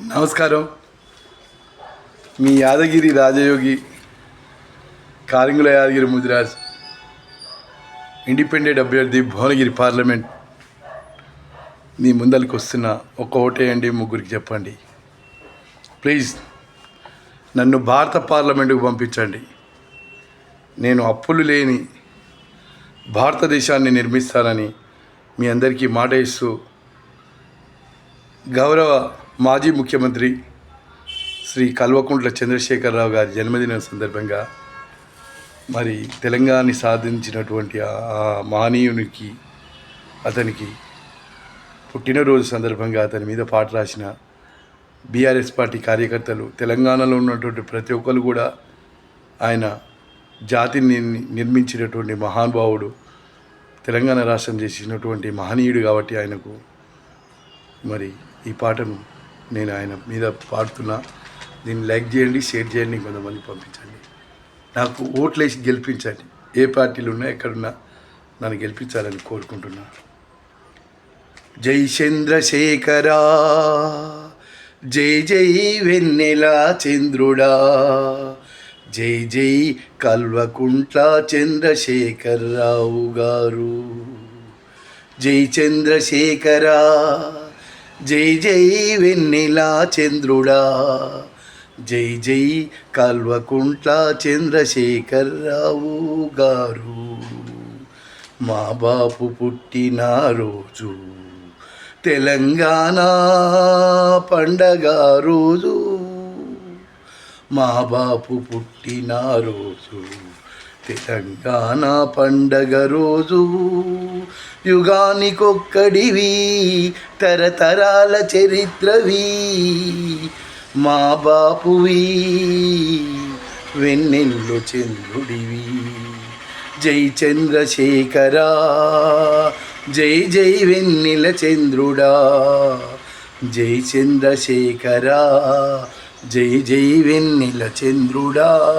నమస్కారం. మీ యాదగిరి రాజయోగి కారింగుల యాదగిరి ముదిరాజ్ ఇండిపెండెంట్ అభ్యర్థి భువనగిరి పార్లమెంట్. మీ ముందరికి వస్తున్న ఒక ఓటేయండి ముగ్గురికి చెప్పండి. ప్లీజ్ నన్ను భారత పార్లమెంటుకు పంపించండి. నేను అప్పులు లేని భారతదేశాన్ని నిర్మిస్తానని మీ అందరికీ మాట ఇస్తూ గౌరవ మాజీ ముఖ్యమంత్రి శ్రీ కల్వకుంట్ల చంద్రశేఖరరావు గారి జన్మదినం సందర్భంగా మరి తెలంగాణ సాధించినటువంటి ఆ మహనీయునికి అతనికి పుట్టినరోజు సందర్భంగా అతని మీద పాట రాసిన బీఆర్ఎస్ పార్టీ కార్యకర్తలు తెలంగాణలో ఉన్నటువంటి ప్రతి ఒక్కరు కూడా ఆయన జాతిని నిర్మించినటువంటి మహానుభావుడు తెలంగాణ రాష్ట్రం చేసినటువంటి మహనీయుడు కాబట్టి ఆయనకు మరి ఈ పాటను నేను ఆయన మీద పాడుతున్నా. దీన్ని లైక్ చేయండి షేర్ చేయండి కొంతమంది పంపించండి. నాకు ఓట్లేసి గెలిపించండి. ఏ పార్టీలు ఉన్నా ఎక్కడున్నా నన్ను గెలిపించాలని కోరుకుంటున్నా. జై చంద్రశేఖరా జై జై వెన్నెల చంద్రుడా జై జై కల్వకుంట్ల చంద్రశేఖరరావు గారు. జై చంద్రశేఖరా. జై జై వెన్నెలా చంద్రుడా. జై జై కల్వకుంట్ల చంద్రశేఖరరావు గారు. మా బాపు పుట్టిన రోజు తెలంగాణ పండగ రోజు. మా బాపు పుట్టిన రోజు తెలంగాణ పండగ రోజు? యుగానికొక్కడివి తరతరాల చరిత్రవి. మా బాపువి వెన్నెల్లు చంద్రుడివి. జై చంద్రశేఖరా జై జై వెన్నెల చంద్రుడా. జై చంద్రశేఖరా జై జై వెన్నెల చంద్రుడా.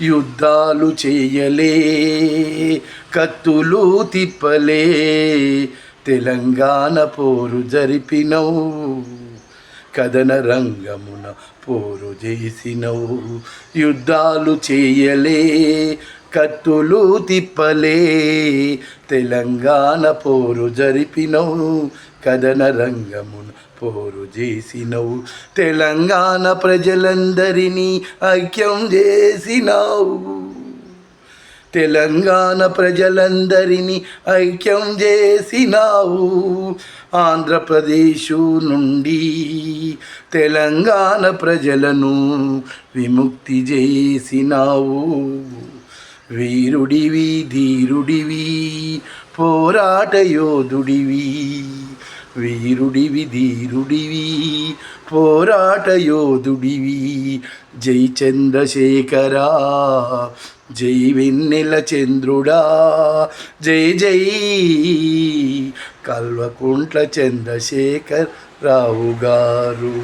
యుద్ధాలు చేయలే కత్తులు తిప్పలే తెలంగాణ పోరు జరిపినవు కథన రంగమున పోరు చేసినవు యుద్ధాలు చేయలే కత్తులు తిప్పలే. తెలంగాణ పోరు జరిపినవు కథన రంగమున పోరు చేసినవు. తెలంగాణ ప్రజలందరినీ ఐక్యం చేసినావు. తెలంగాణ ప్రజలందరినీ ఐక్యం చేసినావు. ఆంధ్రప్రదేశు నుండి తెలంగాణ ప్రజలను విముక్తి చేసినావు. వీరుడివి ధీరుడివి పోరాట యోధుడివి వీరుడివి ధీరుడివి పోరాట యోధుడివి జై చంద్రశేఖరా జై వెన్నెల చంద్రుడా జై జై. కల్వకుంట్ల చంద్రశేఖర్ రావు గారు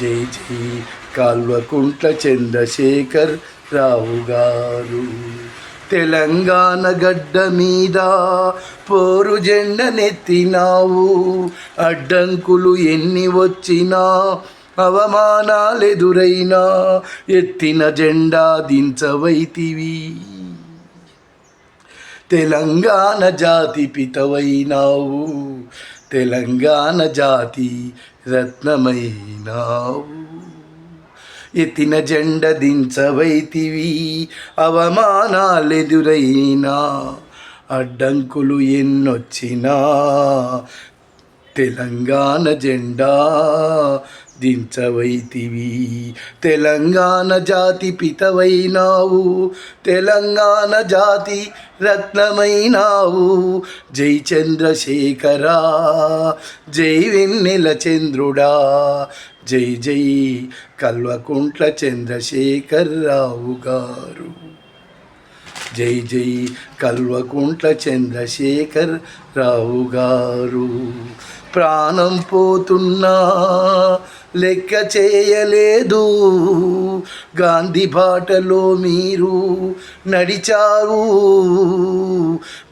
జై జై. కల్వకుంట్ల చంద్రశేఖర్ రావు గారు తెలంగాణ గడ్డ మీద పోరు జెండ నెత్తినావు. అడ్డంకులు ఎన్ని వచ్చినా అవమానాలెదురైనా ఎత్తిన జెండా దించవైతివి. తెలంగాణ జాతి పితవైనావు. తెలంగాణ జాతి రత్నమైనావు. ఎత్తిన జెండ దించవైతివి అవమానాలెదురైనా అడ్డంకులు ఎన్నొచ్చినా తెలంగాణ జెండా దించవైతివి. తెలంగాణ జాతి పితవైనావు. తెలంగాణ జాతి రత్నమైనావు. జై చంద్రశేఖరా జై వెన్నెల చంద్రుడా. జై జై కల్వకుంట్ల చంద్రశేఖర్ రావు గారు జై జై కల్వకుంట్ల చంద్రశేఖర్ రావు గారు ప్రాణం పోతున్నా. లెక్క చేయలేదు. గాంధీ బాటలో మీరు నడిచారు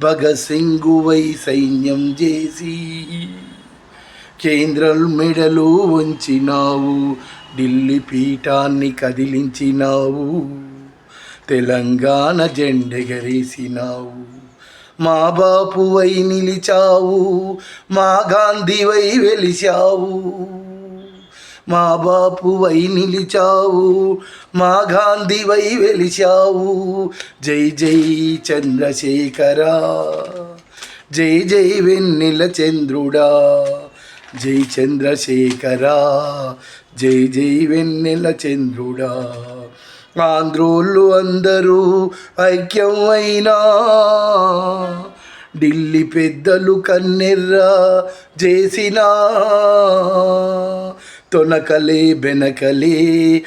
భగత్ సింగువై సైన్యం చేసి కేంద్రం మెడలు ఉంచినావు ఢిల్లీ పీఠాన్ని కదిలించినావు. తెలంగాణ జెండెగరేసినావు మా బాపువై నిలిచావు మా గాంధీవై వెలిశావు. మా బాపువై నిలిచావు మా గాంధీవై వెలిశావు. జై జై చంద్రశేఖరా జై జై వెన్నెల చంద్రుడా జై చంద్రశేఖరా జై జై వెన్నెల చంద్రుడా. ఆంధ్రోళ్ళు అందరూ ఐక్యమైనా. అయినా ఢిల్లీ పెద్దలు కన్నెర్రా చేసినా. తొనకలే బెనకలే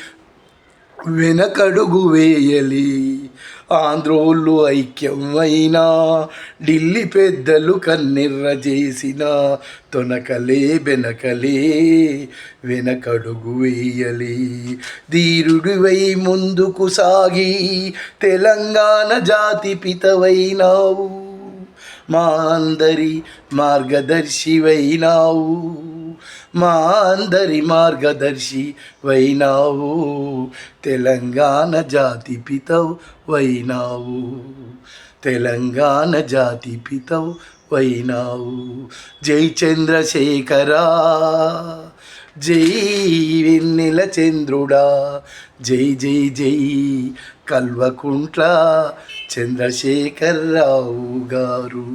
వెనకడుగు వేయలి. ఆంధ్రోళ్ళు ఐక్యమైనా ఢిల్లీ పెద్దలు కన్నెర్ర చేసిన తొనకలే వెనకలే వెనకడుగు వేయలి. ధీరుడివై ముందుకు సాగి తెలంగాణ జాతి పితవైనావు. మా అందరి మార్గదర్శివైనావు. మా అందరి మార్గదర్శి వైనావు. తెలంగాణ జాతి పితవు వైనావు. తెలంగాణ జాతి పితవు వైనావు. జై చంద్రశేఖరా జై వెన్నెల చంద్రుడా జై జై జై. కల్వకుంట్ల చంద్రశేఖరరావు గారు.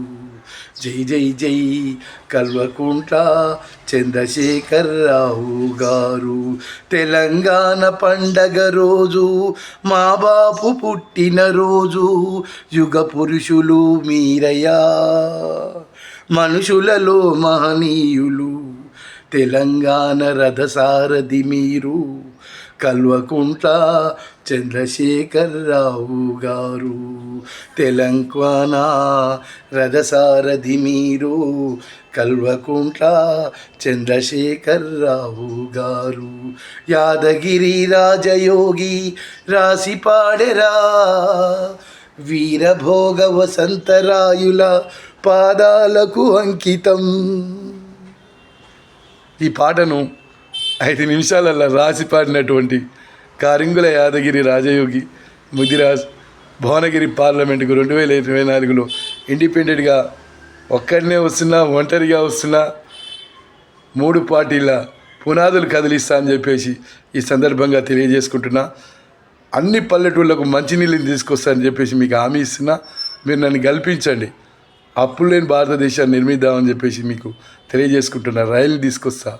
జై జై జై. కల్వకుంట్ల చంద్రశేఖరరావు గారు. తెలంగాణ పండగ రోజు మా బాపు పుట్టిన రోజు యుగ పురుషులు మీరయ్యా. మనుషులలో మహనీయులు తెలంగాణ రథసారథి మీరు. కల్వకుంట చంద్రశేఖర్ రావు గారు. తెలంగాణ రథసారథి మీరు కల్వకుంట్ల చంద్రశేఖరరావు గారు. యాదగిరి రాజయోగి రాసి పాడెరా వీరభోగ వసంతరాయుల పాదాలకు అంకితం. ఈ పాటను ఐదు నిమిషాలలో రాసి పాడినటువంటి కారింగుల యాదగిరి రాజయోగి ముదిరాజ్ భువనగిరి పార్లమెంటుకు రెండు వేల ఇరవై నాలుగులో ఇండిపెండెంట్గా ఒక్కడనే వస్తున్నా ఒంటరిగా వస్తున్నా మూడు పార్టీల పునాదులు కదిలిస్తా అని చెప్పేసి ఈ సందర్భంగా తెలియజేసుకుంటున్నా. అన్ని పల్లెటూళ్ళకు మంచినీళ్ళని తీసుకొస్తా అని చెప్పేసి మీకు హామీ ఇస్తున్నా. మీరు నన్ను గల్పించండి. అప్పులు లేని భారతదేశాన్ని నిర్మిద్దామని చెప్పేసి మీకు తెలియజేసుకుంటున్నా. రైలు తీసుకొస్తా.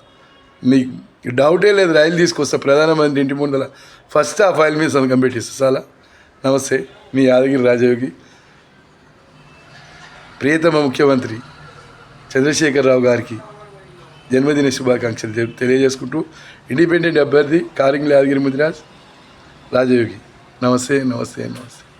మీకు డౌటే లేదు రైలు తీసుకొస్తా ప్రధానమంత్రి ఇంటి ముందర ఫస్ట్ ఆ ఫైల్ మీద సంతకం పెట్టిస్తా చాలా నమస్తే మీ యాదగిరి రాజయోగి. ప్రియతమ ముఖ్యమంత్రి చంద్రశేఖరరావు గారికి జన్మదిన శుభాకాంక్షలు తెలియజేసుకుంటూ ఇండిపెండెంట్ అభ్యర్థి కారింగ్ల యాదగిరి ముదిరాజ్ రాజయోగి. నమస్తే నమస్తే నమస్తే.